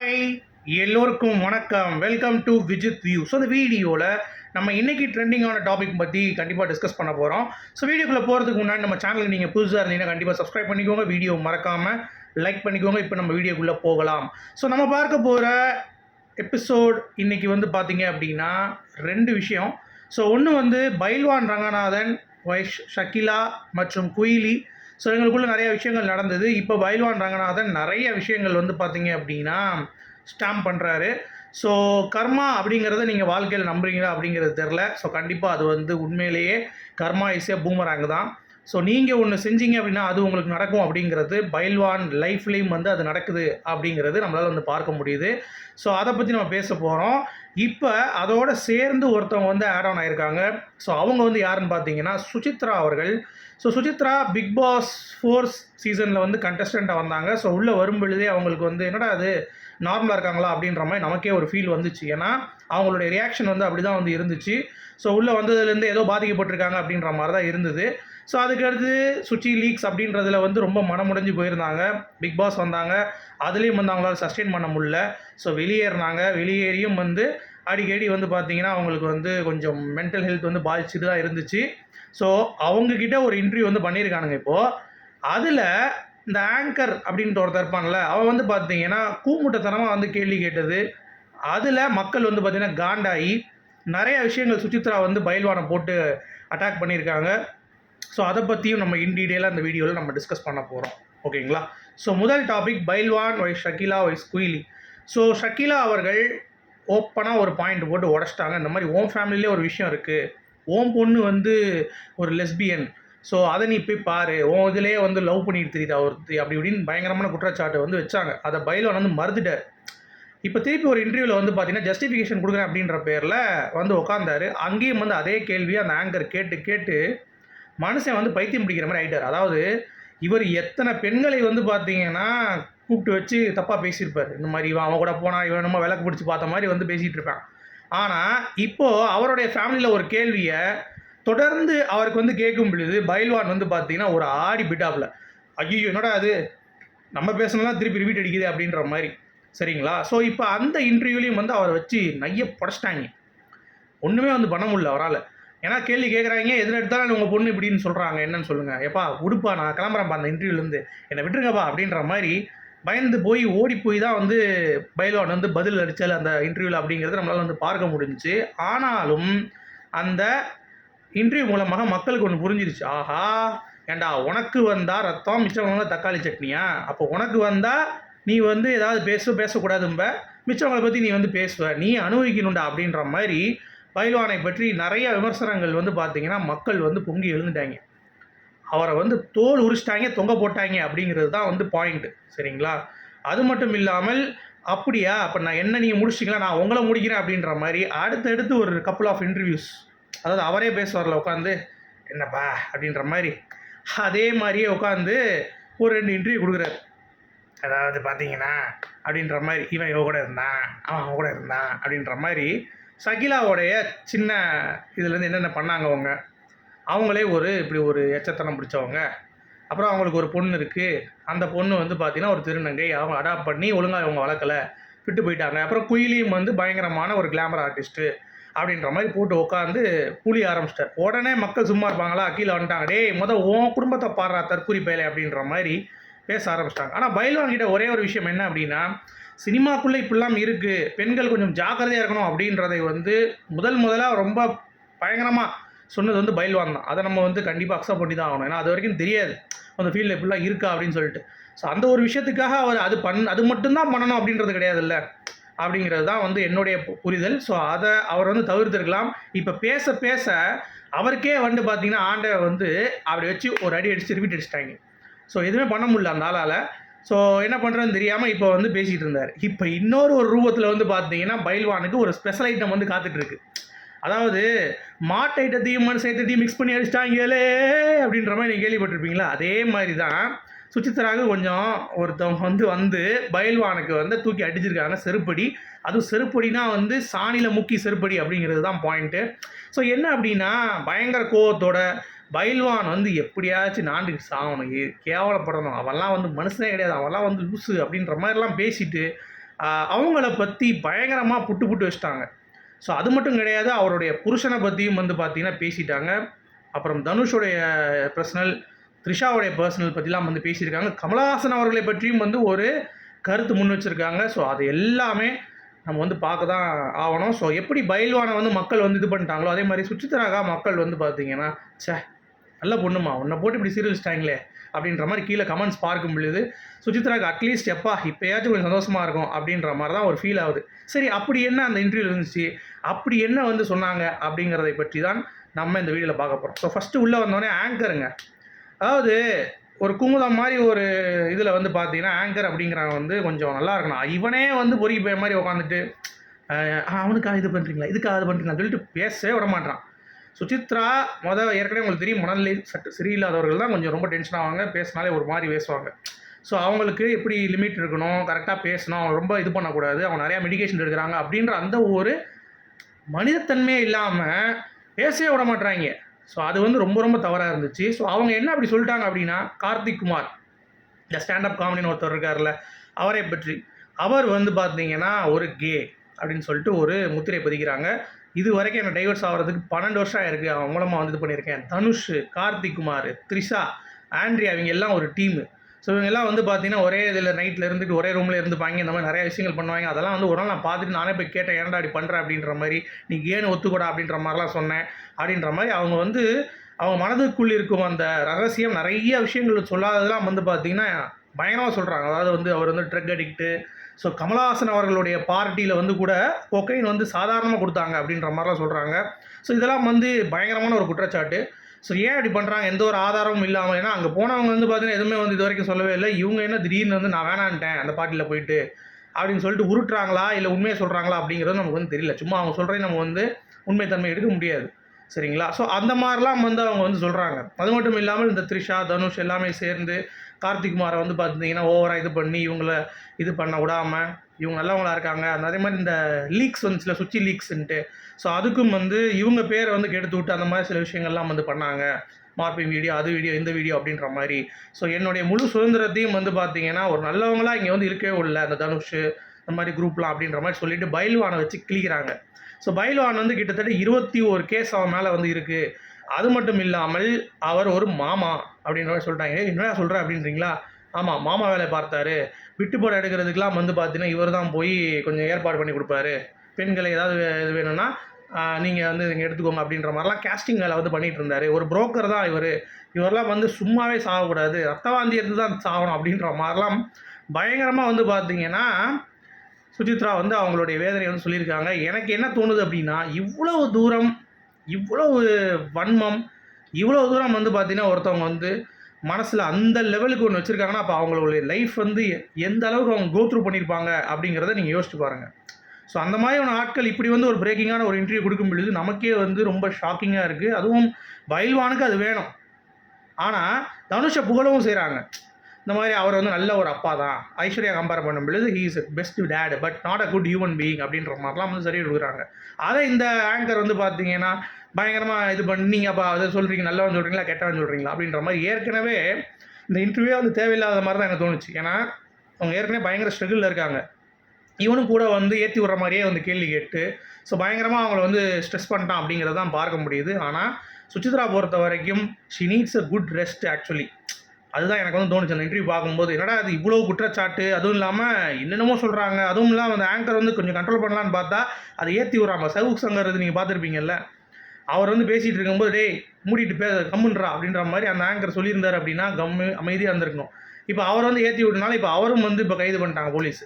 Hi எல்லோருக்கும் வணக்கம். Welcome to Vijith view so இந்த வீடியோவில் நம்ம இன்றைக்கி ட்ரெண்டிங்கான டாபிக் பற்றி கண்டிப்பாக டிஸ்கஸ் பண்ண போகிறோம் ஸோ வீடியோக்குள்ளே போகிறதுக்கு முன்னாடி நம்ம சேனலுக்கு நீங்கள் புதுசாக இருந்தீங்கன்னா கண்டிப்பாக சப்ஸ்கிரைப் பண்ணிக்கோங்க. வீடியோ மறக்காமல் லைக் பண்ணிக்கோங்க. இப்போ நம்ம வீடியோக்குள்ளே போகலாம். ஸோ நம்ம பார்க்க போகிற எபிசோட் இன்றைக்கி வந்து பார்த்தீங்க அப்படின்னா ரெண்டு விஷயம். ஸோ ஒன்று வந்து பைல்வான் ரங்கநாதன் வைஷ் ஷக்கிலா மற்றும் குயிலி. ஸோ எங்களுக்குள்ளே நிறைய விஷயங்கள் நடந்தது. இப்போ பயில்வான் ரங்கநாதன் நிறைய விஷயங்கள் வந்து பார்த்தீங்க அப்படின்னா ஸ்டாம்ப் பண்ணுறாரு ஸோ கர்மா அப்படிங்கிறத நீங்கள் வாழ்க்கையில் நம்புறீங்களா அப்படிங்கிறது தெரில ஸோ கண்டிப்பாக அது வந்து உண்மையிலேயே கர்மா இசையாக பூமராங்க தான். ஸோ நீங்கள் ஒன்று செஞ்சீங்க அப்படின்னா அது உங்களுக்கு நடக்கும் அப்படிங்கிறது பைல்வான் லைஃப்லேயும் வந்து அது நடக்குது அப்படிங்கிறது நம்மளால் வந்து பார்க்க முடியுது. ஸோ அதை பற்றி நம்ம பேச போகிறோம் இப்போ அதோடு சேர்ந்து ஒருத்தவங்க வந்து ஆட் ஆன் ஆயிருக்காங்க. ஸோ அவங்க வந்து யாருன்னு பார்த்தீங்கன்னா சுசித்ரா அவர்கள். So Suchitra Bigg Boss four சீசனில் வந்து கண்டஸ்டண்ட்டாக வந்தாங்க. ஸோ உள்ளே வரும் பொழுதே அவங்களுக்கு வந்து என்னடா அது நார்மலாக இருக்காங்களா அப்படின்ற மாதிரி நமக்கே ஒரு ஃபீல் வந்துச்சு. ஏன்னா அவங்களுடைய ரியாக்ஷன் வந்து அப்படி தான் வந்து இருந்துச்சு. ஸோ உள்ளே வந்ததுலேருந்து ஏதோ பாதிக்கப்பட்டிருக்காங்க அப்படின்ற மாதிரி தான் இருந்தது. ஸோ அதுக்கடுத்து சுச்சி லீக்ஸ் அப்படின்றதுல வந்து ரொம்ப மனமுடைஞ்சு போயிருந்தாங்க. பிக் பாஸ் வந்தாங்க. அதுலேயும் வந்து அவங்களால சஸ்டெயின் பண்ண முடியல. ஸோ வெளியேறினாங்க. வெளியேறியும் வந்து அடிக்கடி வந்து பார்த்தீங்கன்னா அவங்களுக்கு வந்து கொஞ்சம் மென்டல் ஹெல்த் வந்து பாதிச்சுட்டு தான் இருந்துச்சு. ஸோ அவங்கக்கிட்ட ஒரு இன்டர்வியூ வந்து பண்ணியிருக்கானுங்க இப்போது அதில் இந்த ஆங்கர் அப்படின்ட்டு ஒருத்தர் இருப்பான்ல அவன் வந்து பார்த்தீங்கன்னா கூமுட்டத்தனமாக வந்து கேள்வி கேட்டது. அதில் மக்கள் வந்து பார்த்திங்கன்னா காண்டாகி நிறைய விஷயங்கள் சுசித்ரா வந்து பயில்வானை போட்டு அட்டாக் பண்ணியிருக்காங்க. ஸோ அதை பற்றியும் நம்ம இன் டீட்டெயிலாக வீடியோவில் நம்ம டிஸ்கஸ் பண்ண போகிறோம் ஓகேங்களா ஸோ முதல் topic Bayilvan wise Shakeela wise Kuyili so Shakeela அவர்கள் ஓப்பனாக ஒரு பாயிண்ட் போட்டு உடச்சிட்டாங்க. இந்த மாதிரி ஓம் ஃபேமிலியிலே ஒரு விஷயம் இருக்குது ஓம் பொண்ணு வந்து ஒரு லெஸ்பியன் ஸோ அதை நீ போய் பாரு. உன் இதுலேயே வந்து லவ் பண்ணிட்டு தெரியுதா ஒருத்தி அப்படி இப்படின்னு பயங்கரமான குற்றச்சாட்டு வந்து வச்சாங்க. அதை பைல்வான் வந்து மறுத்துட்டார். இப்போ திருப்பி ஒரு இன்டர்வியூவில் வந்து பார்த்தீங்கன்னா ஜஸ்டிஃபிகேஷன் கொடுக்குறேன் அப்படின்ற பேரில் வந்து உட்காந்தாரு அங்கேயும் வந்து அதே கேள்வியை அந்த ஆங்கர் கேட்டு கேட்டு மனுஷன் வந்து பைத்தியம் பிடிக்கிற மாதிரி ஆகிட்டார் அதாவது இவர் எத்தனை பெண்களை வந்து பார்த்தீங்கன்னா கூப்பிட்டு வச்சு தப்பாக பேசியிருப்பார். இந்த மாதிரி இவன் அவன் கூட போனால் இவன் நம்ம விளக்கு பிடிச்சி பார்த்த மாதிரி வந்து பேசிகிட்டு இருப்பான். ஆனால் இப்போது அவருடைய ஃபேமிலியில் ஒரு கேள்வியை தொடர்ந்து அவருக்கு வந்து கேட்கும் பொழுது பைல்வான் வந்து பார்த்தீங்கன்னா ஒரு ஆடி பிட்டாப்பில் ஐயோ என்னடா அது நம்ம பேசணும்னா திருப்பி ரிப்பீட் அடிக்குது அப்படின்ற மாதிரி. சரிங்களா? ஸோ இப்போ அந்த இன்டர்வியூலையும் வந்து அவரை வச்சு நைய புடச்சிட்டாங்க. ஒன்றுமே வந்து பண்ண முடியல அவரால். ஏன்னா கேள்வி கேட்குறாங்க எதில் எடுத்தாலும் உங்கள் பொண்ணு இப்படின்னு சொல்கிறாங்க என்னன்னு சொல்லுங்கள் எப்பா உடுப்பா நான் கிளம்புறேன்ப்பா அந்த இன்டர்வியூலேருந்து என்னை விட்டுருங்கப்பா அப்படின்ற மாதிரி பயந்து போய் ஓடி போய் தான் வந்து பைல்வான் வந்து பதில் அடித்தால் அந்த இன்டர்வியூவில் அப்படிங்கிறது நம்மளால் வந்து பார்க்க முடிஞ்சுச்சு. ஆனாலும் அந்த இன்டர்வியூ மூலமாக மக்களுக்கு ஒன்று புரிஞ்சிருச்சு. ஆஹா ஏண்டா உனக்கு வந்தால் ரத்தம் மிச்சம் வந்தால் தக்காளி சட்னியா? அப்போ உனக்கு வந்தால் நீ வந்து ஏதாவது பேச பேசக்கூடாதும்ப. மிச்சவங்களை பற்றி நீ வந்து பேசுவ. நீ அனுபவிக்கணும்டா அப்படின்ற மாதிரி பைல்வானை பற்றி நிறைய விமர்சனங்கள் வந்து பார்த்தீங்கன்னா மக்கள் வந்து பொங்கி எழுந்துட்டாங்க. அவரை வந்து தோல் உரிச்சிட்டாங்க தொங்க போட்டாங்க அப்படிங்கிறது தான் வந்து பாயிண்ட்டு சரிங்களா? அது மட்டும் இல்லாமல் அப்படியா? அப்போ நான் என்ன நீங்கள் முடிச்சிங்களா நான் உங்களை முடிக்கிறேன் அப்படின்ற மாதிரி அடுத்தடுத்து ஒரு கப்புள் ஆஃப் இன்டர்வியூஸ் அதாவது அவரே பேசுவார்ல உட்காந்து என்னப்பா? அப்படின்ற மாதிரி. அதே மாதிரியே உட்காந்து ஒரு ரெண்டு இன்டர்வியூ கொடுக்குறாரு. அதாவது பார்த்தீங்கன்னா அப்படின்ற மாதிரி இவன் இவன் கூட இருந்தான் அவன் அவன் கூட இருந்தான் அப்படின்ற மாதிரி சகிலாவோடைய சின்ன இதுலேருந்து என்னென்ன பண்ணாங்க அவங்க? அவங்களே ஒரு இப்படி ஒரு எச்சத்தனம் பிடிச்சவங்க. அப்புறம் அவங்களுக்கு ஒரு பொண்ணு இருக்குது அந்த பொண்ணு வந்து பார்த்திங்கன்னா ஒரு திருநங்கை. அவங்க அடாப்ட் பண்ணி ஒழுங்காக அவங்க வளர்க்கலை. விட்டு போயிட்டாங்க. அப்புறம் குயிலியும் வந்து பயங்கரமான ஒரு கிளாமர் ஆர்டிஸ்ட்டு அப்படின்ற மாதிரி போட்டு உட்காந்து புளி ஆரம்பிச்சிட்டார். உடனே மக்கள் சும்மா இருப்பாங்களா? கீழே வந்துட்டாங்க. டேய் முத உன் குடும்பத்தை பாடுறா தற்கூரி பயலை அப்படின்ற மாதிரி பேச ஆரம்பிச்சிட்டாங்க. ஆனால் பயில்வான்கிட்ட ஒரே ஒரு விஷயம் என்ன அப்படின்னா சினிமாக்குள்ளே இப்படிலாம் இருக்குது பெண்கள் கொஞ்சம் ஜாக்கிரதையாக இருக்கணும் அப்படின்றதை வந்து முதல் முதலாக ரொம்ப பயங்கரமாக சொன்னது வந்து பயில்வான் தான். அதை நம்ம வந்து கண்டிப்பாக அக்செப்ட் பண்ணி தான் ஆகணும். ஏன்னா அது வரைக்கும் தெரியாது. அந்த ஃபீல்டில் இப்படிலாம் இருக்கா அப்படின்னு சொல்லிட்டு. ஸோ அந்த ஒரு விஷயத்துக்காக அவர் அது பண் அது மட்டும்தான் பண்ணணும் அப்படின்றது கிடையாதுல்ல? அப்படிங்கிறது தான் வந்து என்னுடைய பு- புரிதல். ஸோ அதை அவர் வந்து தவிர்த்திருக்கலாம். இப்போ பேச பேச அவருக்கே வந்து பார்த்தீங்கன்னா ஆண்டை வந்து அப்படி வச்சு ஒரு அடி அடிச்சு ரிப்பீட் அடிச்சிட்டாங்க. ஸோ எதுவுமே பண்ண முடியல அந்த ஆளால். ஸோ என்ன பண்ணுறதுன்னு தெரியாமல் இப்போ வந்து பேசிகிட்டு இருந்தார். இப்போ இன்னொரு ஒரு ரூபத்தில் வந்து பார்த்தீங்கன்னா பைல்வானுக்கு ஒரு ஸ்பெஷல் ஐட்டம் வந்து காத்துட்ருக்கு. அதாவது மாட்டு ஐட்டத்தையும் மண் சேர்த்தத்தையும் மிக்ஸ் பண்ணி அடிச்சிட்டாங்களே அப்படின்ற மாதிரி நீங்கள் கேள்விப்பட்டிருப்பீங்களா? அதே மாதிரி தான் சுச்சித்தராக கொஞ்சம் ஒருத்தவங்க வந்து வந்து பயில்வானுக்கு வந்து தூக்கி அடிச்சிருக்காங்க செருப்படி. அதுவும் செருப்படினா வந்து சாணியில் முக்கி செருப்படி அப்படிங்கிறது தான் பாயிண்ட்டு ஸோ என்ன அப்படின்னா பயங்கர கோவத்தோட பயில்வான் வந்து எப்படியாச்சும் நாண்டுக்கு சாகணும் ஏ- கேவலப்படணும். அவெல்லாம் வந்து மனுஷனே கிடையாது. அவெல்லாம் வந்து லூசு அப்படின்ற மாதிரிலாம் பேசிட்டு அவங்கள பற்றி பயங்கரமாக புட்டு புட்டு வச்சுட்டாங்க. ஸோ அது மட்டும் கிடையாது. அவருடைய புருஷனை பற்றியும் வந்து பார்த்திங்கன்னா பேசிட்டாங்க. அப்புறம் தனுஷுடைய பர்சனல் த்ரிஷாவுடைய பர்சனல் பற்றிலாம் வந்து பேசியிருக்காங்க. கமலஹாசன் அவர்களை பற்றியும் வந்து ஒரு கருத்து முன் வச்சுருக்காங்க. ஸோ அது எல்லாமே நம்ம வந்து பார்க்க தான் ஆகணும். ஸோ எப்படி பயில்வானை வந்து மக்கள் வந்து இது பண்ணிட்டாங்களோ அதே மாதிரி சுச்சித்ராகா மக்கள் வந்து பார்த்தீங்கன்னா ச்சே நல்ல பொண்ணுமா உன்னை போட்டு இப்படி சீரியல்ஸ்டாங்களே அப்படின்ற மாதிரி கீழே கமெண்ட்ஸ் பார்க்கும் பொழுது சுஜித்ராக்கு அட்லீஸ்ட் எப்பா இப்போயாச்சும் கொஞ்சம் சந்தோஷமாக இருக்கும் அப்படின்ற மாதிரி தான் ஒரு ஃபீல் ஆகுது. சரி அப்படி என்ன அந்த இன்டர்வியூ இருந்துச்சு? அப்படி என்ன வந்து சொன்னாங்க அப்படிங்கிறதை பற்றி தான் நம்ம இந்த வீடியோவில் பார்க்க போகிறோம் ஸோ ஃபஸ்ட்டு உள்ளே வந்தோடனே ஆங்கருங்க அதாவது ஒரு குமுதம் மாதிரி ஒரு இதில் வந்து பார்த்தீங்கன்னா ஆங்கர் அப்படிங்கிறவங்க வந்து கொஞ்சம் நல்லா இருக்கணும். இவனே வந்து பொறுக்கி போய் மாதிரி உட்காந்துட்டு அவனுக்காக இது பண்ணுறீங்களா இதுக்காக இது பண்ணுறீங்களா சொல்லிட்டு பேசவே விட மாட்டான் சுசித்ரா மொதல் ஏற்கனவே உங்களுக்கு தெரியும் மனநிலை சட்டு சரியில்லாதவர்கள் தான் கொஞ்சம் ரொம்ப டென்ஷன் ஆவாங்க பேசினாலே ஒரு மாதிரி பேசுவாங்க. ஸோ அவங்களுக்கு எப்படி லிமிட் இருக்கணும் கரெக்டாக பேசணும் அவங்க ரொம்ப இது பண்ணக்கூடாது அவங்க நிறையா மெடிகேஷன் எடுக்கிறாங்க அப்படின்ற அந்த ஒரு மனிதத்தன்மையே இல்லாமல் பேசவே விட மாட்றாங்க. ஸோ அது வந்து ரொம்ப ரொம்ப தவறாக இருந்துச்சு. ஸோ அவங்க என்ன அப்படி சொல்லிட்டாங்க அப்படின்னா கார்த்திக் குமார் இந்த ஸ்டாண்டப் காமெடின்னு ஒருத்தர் இருக்கார்ல அவரை பற்றி. அவர் வந்து பார்த்தீங்கன்னா ஒரு கே அப்படின்னு சொல்லிட்டு ஒரு முத்திரை பதிக்கிறாங்க. இது வரைக்கும் என்ன டைவர்ஸ் ஆகிறதுக்கு பன்னெண்டு வருஷம் ஆயிருக்கு. அவன் மூலமாக வந்து இது பண்ணியிருக்கேன். தனுஷ் கார்த்திக் குமார் த்ரிஷா ஆண்ட்ரியா அவங்க எல்லாம் ஒரு டீமு ஸோ இவங்க எல்லாம் வந்து பார்த்தீங்கன்னா ஒரே இதில் நைட்டில் இருந்துட்டு ஒரே ரூமில் இருந்துப்பாங்க இந்த மாதிரி நிறைய விஷயங்கள் பண்ணுவாங்க. அதெல்லாம் வந்து ஒரு நாள் நான் பார்த்துட்டு நானே போய் கேட்டேன் ஏன்டா அப்படி பண்ணுறேன் அப்படின்ற மாதிரி நீ ஏன்னு ஒத்துக்கூடா? அப்படின்ற மாதிரிலாம் சொன்னேன். அப்படின்ற மாதிரி அவங்க வந்து அவங்க மனதுக்குள் இருக்கும் அந்த ரகசியம் நிறைய விஷயங்கள் சொல்லாததெல்லாம் வந்து பார்த்தீங்கன்னா பயங்கரமாக சொல்கிறாங்க அதாவது வந்து அவர் வந்து ட்ரக் அடிக்ட்டு ஸோ கமலஹாசன் அவர்களுடைய பார்ட்டியில் வந்து கூட கொக்கைன் வந்து சாதாரணமாக கொடுத்தாங்க அப்படின்ற மாதிரிலாம் சொல்கிறாங்க ஸோ இதெல்லாம் வந்து பயங்கரமான ஒரு குற்றச்சாட்டு. ஸோ ஏன் அப்படி பண்ணுறாங்க எந்த ஒரு ஆதாரமும் இல்லாமல் ஏன்னா அங்கே போனவங்க வந்து பார்த்தீங்கன்னா எதுவுமே வந்து இது வரைக்கும் சொல்லவே இல்லை. இவங்க என்ன திடீர்னு வந்து நான் வேணான்ட்டேன் அந்த பார்ட்டியில் போயிட்டு அப்படின்னு சொல்லிட்டு உருட்டுறாங்களா? இல்லை உண்மையை சொல்கிறாங்களா அப்படிங்கிறது நமக்கு வந்து தெரியல. சும்மா அவங்க சொல்கிறே நம்ம வந்து உண்மைத்தன்மை எடுக்க முடியாது. சரிங்களா? ஸோ அந்த மாதிரிலாம் வந்து அவங்க வந்து சொல்கிறாங்க அது மட்டும் இல்லாமல் இந்த த்ரிஷா தனுஷ் எல்லாமே சேர்ந்து கார்த்திக் குமாரை வந்து பார்த்தீங்கன்னா ஓவராக இது பண்ணி இவங்கள இது பண்ண விடாமல் இவங்க நல்லவங்களா இருக்காங்க. அந்த அதே மாதிரி இந்த லீக்ஸ் வந்துச்சுல சுச்சி லீக்ஸ்ன்ட்டு ஸோ அதுக்கும் வந்து இவங்க பேரை வந்து கெடுத்து விட்டு அந்த மாதிரி சில விஷயங்கள்லாம் வந்து பண்ணாங்க. மார்பிங் வீடியோ அது வீடியோ இந்த வீடியோ அப்படின்ற மாதிரி. ஸோ என்னுடைய முழு சுதந்திரத்தையும் வந்து பார்த்தீங்கன்னா ஒரு நல்லவங்களா இங்கே வந்து இருக்கவே இல்லை அந்த தனுஷ் இந்த மாதிரி குரூப்லாம் அப்படின்ற மாதிரி சொல்லிட்டு பயில்வானை வச்சு கிளிக்கிறாங்க ஸோ பயில்வான் வந்து கிட்டத்தட்ட இருபத்தி ஒரு கேஸ் அவன் மேலே வந்து இருக்குது அது மட்டும் இல்லாமல் அவர் ஒரு மாமா அப்படின்ற மாதிரி சொல்லிட்டாங்க. என்ன என்னடா சொல்கிற அப்படின்றீங்களா? ஆமாம் மாமா வேலை பார்த்தாரு. விட்டு போட எடுக்கிறதுக்கெலாம் வந்து பார்த்தீங்கன்னா இவர் தான் போய் கொஞ்சம் ஏற்பாடு பண்ணி கொடுப்பாரு. பெண்களை ஏதாவது இது வேணும்னா நீங்கள் வந்து நீங்கள் எடுத்துக்கோங்க அப்படின்ற மாதிரிலாம் கேஸ்டிங் வேலை வந்து பண்ணிகிட்டு இருந்தார். ஒரு புரோக்கர் தான் இவர். இவரெல்லாம் வந்து சும்மாவே சாகக்கூடாது. ரத்தவாந்தி எடுத்து தான் சாகணும் அப்படின்ற மாதிரிலாம் பயங்கரமாக வந்து பார்த்தீங்கன்னா சுஜித்ரா வந்து அவங்களுடைய வேதனை வந்து சொல்லியிருக்காங்க. எனக்கு என்ன தோணுது அப்படின்னா இவ்வளவு தூரம் இவ்வளவு வன்மம் இவ்வளோ தூரம் வந்து பார்த்தீங்கன்னா ஒருத்தவங்க வந்து மனசில் அந்த லெவலுக்கு ஒன்று வச்சுருக்காங்கன்னா அப்போ அவங்களுடைய லைஃப் வந்து எந்த அளவுக்கு அவங்க கோத்ரூ பண்ணியிருப்பாங்க அப்படிங்கிறத நீங்கள் யோசிச்சு பாருங்கள் ஸோ அந்த மாதிரியான ஆட்கள் இப்படி வந்து ஒரு பிரேக்கிங்கான ஒரு இன்டர்வியூ கொடுக்கும் பொழுது நமக்கே வந்து ரொம்ப ஷாக்கிங்காக இருக்குது அதுவும் பயில்வானுக்கு அது வேணும். ஆனால் தனுஷை புகழவும் செய்கிறாங்க இந்த மாதிரி அவர் வந்து நல்ல ஒரு அப்பா தான் ஐஸ்வர்யா கம்பேர் பண்ணும் பொழுது he is best dad but not a good human being அப்படின்ற மாதிரிலாம் வந்து சரி கொடுக்குறாங்க அதை இந்த ஆங்கர் வந்து பார்த்தீங்கன்னா பயங்கரமாக இது பண்ணி நீங்கள் அப்போ அதை சொல்கிறீங்க நல்லவன் சொல்கிறீங்களா கெட்டவன் சொல்கிறீங்களா அப்படின்ற மாதிரி ஏற்கனவே இந்த இன்டர்வியூ வந்து தேவையில்லாத மாதிரி தான் எனக்கு தோணுச்சு. ஏன்னா அவங்க ஏற்கனவே பயங்கர ஸ்ட்ரகிளில் இருக்காங்க. இவனும் கூட வந்து ஏற்றி விட்ற மாதிரியே வந்து கேள்வி கேட்டு ஸோ பயங்கரமாக அவங்கள வந்து ஸ்ட்ரெஸ் பண்ணிட்டான் அப்படிங்கிறத தான் பார்க்க முடியுது. ஆனால் சுச்சித்ரா பொறுத்த வரைக்கும் she needs a good rest actually அதுதான் எனக்கு வந்து தோணுச்சு அந்த இன்டர்வியூ பார்க்கும்போது. என்னடா அது இவ்வளோ குற்றச்சாட்டு? அதுவும் இல்லாமல் என்னென்னமோ சொல்கிறாங்க அதுவும் இல்லாமல் அந்த ஆங்கர் வந்து கொஞ்சம் கண்ட்ரோல் பண்ணலான்னு பார்த்தா அதை ஏற்றி விட்றாங்க சவுக் சங்கர் இது நீங்கள் பார்த்துருப்பீங்கல்ல? அவர் வந்து பேசிகிட்டு இருக்கும்போது டேய் மூடிட்டு பே கம்முன்றா அப்படின்ற மாதிரி அந்த ஆங்கர் சொல்லியிருந்தார் அப்படின்னா கம்மு அமைதியாக இருந்திருக்கணும். இப்போ அவர் வந்து ஏற்றி விட்டனால இப்போ அவரும் வந்து இப்போ கைது பண்ணிட்டாங்க போலீஸ்.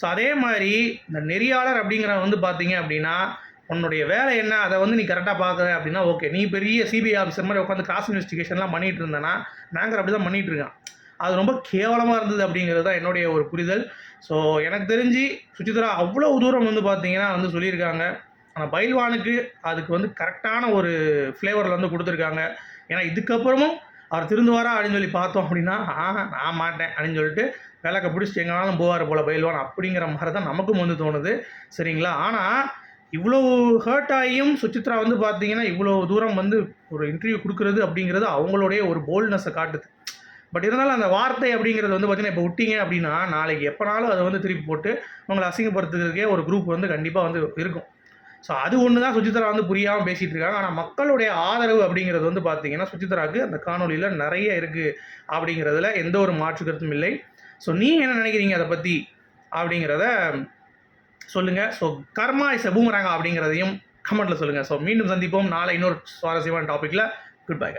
ஸோ அதே மாதிரி இந்த நெறியாளர் அப்படிங்கிறவன் வந்து பார்த்தீங்க அப்படின்னா உன்னுடைய வேலை என்ன? அதை வந்து நீ கரெக்டாக பார்க்குற அப்படின்னா ஓகே நீ பெரிய சிபிஐ ஆஃபீஸர் மாதிரி உட்காந்து கிராஸ் இன்வெஸ்டிகேஷன்லாம் பண்ணிட்டு இருந்தேன்னா நாங்கள் அப்படி தான் பண்ணிகிட்டு இருக்கான் அது ரொம்ப கேவலமாக இருந்தது அப்படிங்கிறது தான் என்னுடைய ஒரு புரிதல். ஸோ எனக்கு தெரிஞ்சு சுச்சித்ரா அவ்வளோ தூரம் வந்து பார்த்தீங்கன்னா வந்து சொல்லியிருக்காங்க. ஆனால் பைல்வானுக்கு அதுக்கு வந்து கரெக்டான ஒரு ஃப்ளேவரில் வந்து கொடுத்துருக்காங்க. ஏன்னா இதுக்கப்புறமும் அவர் திருந்துவாரா அப்படின்னு சொல்லி பார்த்தோம் அப்படின்னா ஆ நான் மாட்டேன் அப்படின்னு சொல்லிட்டு விளக்க பிடிச்சிட்டு எங்கனாலும் போவார் போல் பயில்வான் அப்படிங்கிற மாதிரி தான் நமக்கும் வந்து தோணுது. சரிங்களா? ஆனால் இவ்வளோ ஹர்ட் ஆகியும் சுச்சித்ரா வந்து பார்த்தீங்கன்னா இவ்வளோ தூரம் வந்து ஒரு இன்டர்வியூ கொடுக்குறது அப்படிங்கிறது அவங்களுடைய ஒரு போல்ட்னஸை காட்டுது. பட் இருந்தாலும் அந்த வார்த்தை அப்படிங்கிறது வந்து பார்த்தீங்கன்னா இப்போ விட்டீங்க அப்படின்னா நாளைக்கு எப்போனாலும் அதை வந்து திருப்பி போட்டு உங்களை அசிங்கப்படுத்துறதுக்கே ஒரு குரூப் வந்து கண்டிப்பாக வந்து இருக்கும். ஸோ அது ஒன்று தான் சுஜித்ரா வந்து புரியாமல் பேசிகிட்டு இருக்காங்க. ஆனால் மக்களுடைய ஆதரவு அப்படிங்கிறது வந்து பார்த்தீங்கன்னா சுஜித்ராவுக்கு அந்த காணொலியில் நிறைய இருக்குது அப்படிங்கிறதுல எந்த ஒரு மாற்று கருத்தும் இல்லை. ஸோ நீங்கள் என்ன நினைக்கிறீங்க அதை பற்றி அப்படிங்கிறத சொல்லுங்கள் ஸோ கர்மா இஸ் பூமராங்க அப்படிங்கிறதையும் கமெண்ட்டில் சொல்லுங்கள் ஸோ மீண்டும் சந்திப்போம். நாளை இன்னொரு சுவாரஸ்யமான டாப்பிக்கில் குட் பை